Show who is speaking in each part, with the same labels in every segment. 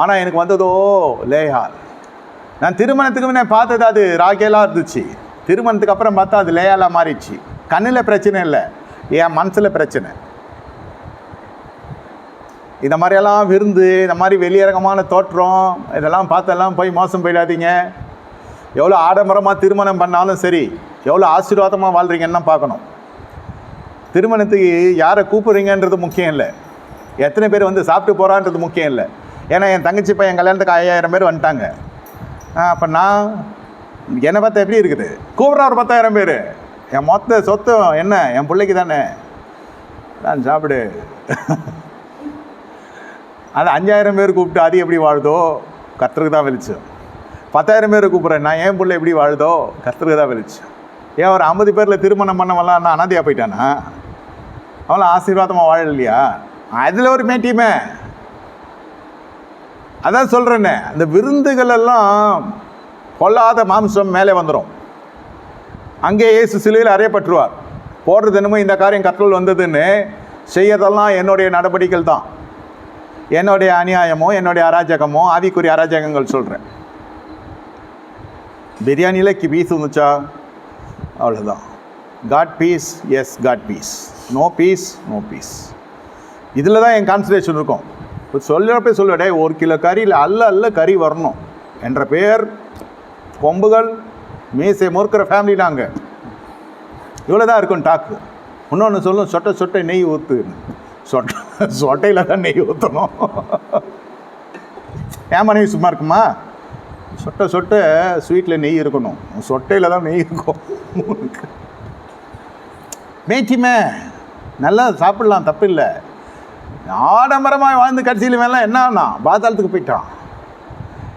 Speaker 1: ஆனால் எனக்கு வந்ததோ லேஹா. நான் திருமணத்துக்கு முன்னே பார்த்தது அது ராகேலாக இருந்துச்சு. திருமணத்துக்கு அப்புறம் பார்த்தா அது லேயாலாக மாறிடுச்சு. கண்ணில் பிரச்சனை இல்லை என் மனசில் பிரச்சனை. இந்த மாதிரியெல்லாம் விருந்து இந்த மாதிரி வெளியரங்கமான தோற்றம் இதெல்லாம் பார்த்தெல்லாம் போய் மோசம் போயிடாதீங்க. எவ்வளோ ஆடம்பரமாக திருமணம் பண்ணாலும் சரி எவ்வளோ ஆசீர்வாதமாக வாழ்கிறீங்கன்னு தான் பார்க்கணும். திருமணத்துக்கு யாரை கூப்பிட்றீங்கன்றது முக்கியம் இல்லை. எத்தனை பேர் வந்து சாப்பிட்டு போகிறான்றது முக்கியம் இல்லை. ஏன்னா என் தங்கச்சி பையன் கல்யாணத்துக்கு ஐயாயிரம் பேர் வந்துட்டாங்க. அப்போ நான் என்னை பார்த்தா எப்படி இருக்குது? கூப்பிட்ற ஒரு பத்தாயிரம் பேர். என் மொத்த சொத்தம் என்ன? என் பிள்ளைக்கு தானே. நான் சாப்பிடு. அது அஞ்சாயிரம் பேர் கூப்பிட்டு அது எப்படி வாழுதோ? கர்த்தருக்கு தான் வெளிச்சம். பத்தாயிரம் பேர் கூப்பிட்றேன். நான் என் பிள்ளை எப்படி வாழுதோ? கர்த்தருக்கு தான் வெளிச்சம். ஏன் ஒரு ஐம்பது பேரில் திருமணம் பண்ணவெல்லாம் நான் அனாதையாக போயிட்டானா? அவளை ஆசீர்வாதமாக வாழலையா? அதில் ஒரு மேட்டியுமே. அதான் சொல்கிறேனே அந்த விருந்துகள் எல்லாம் கொல்லாத மாம்சம் மேலே வந்துடும் அங்கே இயேசு சிலுவையில் அறையப்பட்டுருவார். போடுறது என்னமோ இந்த காரியம் கற்றல் வந்ததுன்னு செய்யறதெல்லாம் என்னுடைய நடவடிக்கைகள் தான். என்னுடைய அநியாயமோ என்னுடைய அராஜகமோ ஆவிக்குரிய அராஜகங்கள் சொல்கிறேன் பிரியாணியில் கி பீஸ் வந்துச்சா? அவ்வளோதான் God peace yes God peace no peace no peace இதில் தான் என் கான்சன்ட்ரேஷன் இருக்கும். இப்போ சொல்லுறப்ப சொல்லுவேன் ஒரு கிலோ கறியில் அல்ல அல்ல கறி வரணும். என்ற பெயர் கொம்புகள் மீசை மொறுக்கிற ஃபேமிலி நாங்கள் இவ்வளோ தான் இருக்கும் டாக்கு இன்னொன்று சொல்லும் சொட்டை சொட்டை நெய் ஊற்று சொட்டை சொட்டையில் தான் நெய் ஊற்றணும் ஏன் மனைவி சும்மா இருக்குமா? சொட்டை சொட்டை ஸ்வீட்டில் நெய் இருக்கணும். சொட்டையில் தான் நெய் இருக்கும். மேய்ச்சிமே நல்லா சாப்பிடலாம் தப்பு இல்லை ஆடம்பரமாக வாழ்ந்து கடைசியில் மேலாம் என்னன்னா பாதாளத்துக்கு போயிட்டான்.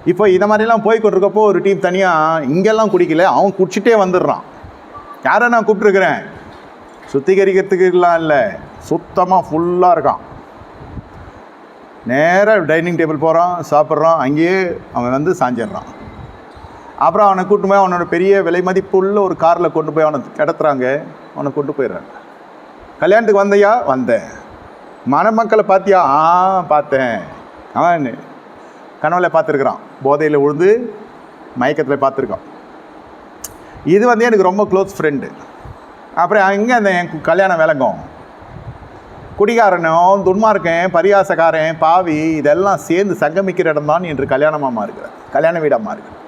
Speaker 1: இப்போ இதை மாதிரிலாம் போய் கொண்டிருக்கப்போ ஒரு டீம் தனியாக இங்கெல்லாம் குடிக்கல. அவன் குடிச்சிட்டே வந்துடுறான். யாரை நான் கூப்பிட்ருக்குறேன் சுத்திகரிக்கிறதுக்குலாம் இல்லை. சுத்தமாக ஃபுல்லாக இருக்கான். நேராக டைனிங் டேபிள் போகிறான் சாப்பிட்றான். அங்கேயே அவன் வந்து சாஞ்சிடுறான். அப்புறம் அவனை கூட்டு போய் அவனோட பெரிய விலை மதிப்புள்ள ஒரு காரில் கொண்டு போய் அவனை கிடத்துறாங்க. அவனை கொண்டு போயிடுறாங்க. கல்யாணத்துக்கு வந்தையா? வந்தேன். மணமக்களை பார்த்தியா? ஆ பார்த்தேன். அவன் கனவுல பார்த்துருக்குறான். போதையில் உழுந்து மயக்கத்தில் பார்த்துருக்கான். இது வந்து எனக்கு ரொம்ப க்ளோஸ் ஃப்ரெண்டு அப்புறம் அங்கே அந்த என் கல்யாணம் விளங்கும். குடிகாரனும் துன்மார்க்கன் பரியாசக்காரன் பாவி இதெல்லாம் சேர்ந்து சங்கமிக்கிற இடம் தான் இன்று கல்யாணமாக இருக்கிறது கல்யாண வீடாமா இருக்குது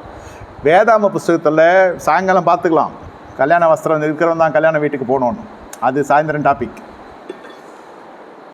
Speaker 1: வேதாம புஸ்தகத்தில் சாயங்காலம் பார்த்துக்கலாம். கல்யாண வஸ்திரம் இருக்கிறவன் தான் கல்யாண வீட்டுக்கு போகணுன்னு அது சாயந்தரம் டாபிக்